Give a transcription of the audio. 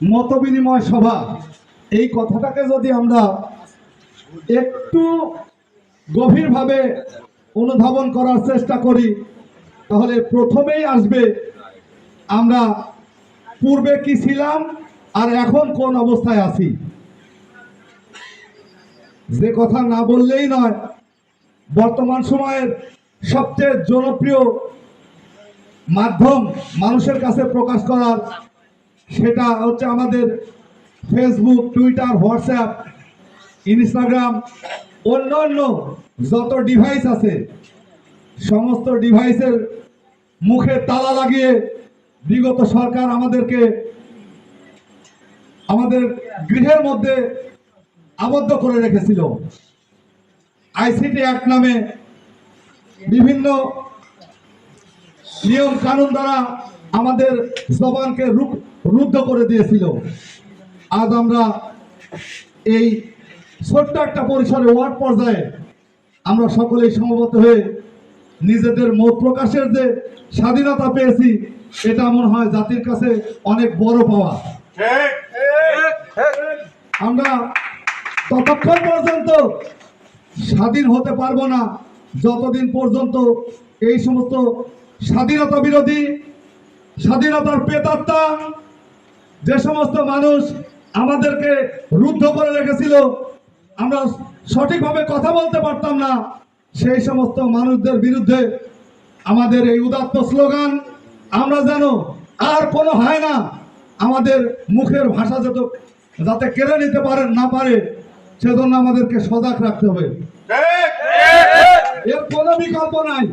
মত বিনিময় সভা। এই কথাটাকে যদি আমরা একটু গভীরভাবে অনুধাবন করার চেষ্টা করি, তাহলে প্রথমেই আসবে আমরা পূর্বে কি ছিলাম আর এখন কোন অবস্থায় আছি। যে কথা না বললেই নয়, বর্তমান সময়ের সবচেয়ে জনপ্রিয় মাধ্যম মানুষের কাছে প্রকাশ করার সেটা হচ্ছে আমাদের ফেসবুক টুইটার হোয়াটসঅ্যাপ ইনস্টাগ্রাম অন্যান্য যত ডিভাইস আছে, সমস্ত ডিভাইসের মুখে তালা লাগিয়ে বিগত সরকার আমাদেরকে আমাদের গৃহের মধ্যে আবদ্ধ করে রেখেছিল। আইসিটি অ্যাক্ট নামে বিভিন্ন নিয়ম কানুন দ্বারা আমাদের জবানকে রুদ্ধ করে দিয়েছিল। আজ আমরা এই ছোট্ট একটা পরিসরে ওয়ার্ড পর্যায়ে আমরা সকলেই সমবেত হয়ে নিজেদের মত প্রকাশের যে স্বাধীনতা পেয়েছি, এটা মনে হয় জাতির কাছে অনেক বড় পাওয়া। আমরা ততক্ষণ পর্যন্ত স্বাধীন হতে পারব না, যতদিন পর্যন্ত এই সমস্ত স্বাধীনতা বিরোধী স্বাধীনতার পেতাত্তা যে সমস্ত মানুষ আমাদেরকে রুদ্ধ করে রেখেছিল আমরা সঠিকভাবে কথা বলতে পারতাম না। সেই সমস্ত মানুষদের বিরুদ্ধে আমাদের এই উদাত্ত স্লোগান আমরা যেন আর কোনো হয় না আমাদের মুখের ভাষা যত যাতে কেড়ে নিতে পারে না পারে সেজন্য আমাদেরকে সজাগ রাখতে হবে। এর কোনো বিকল্প নাই।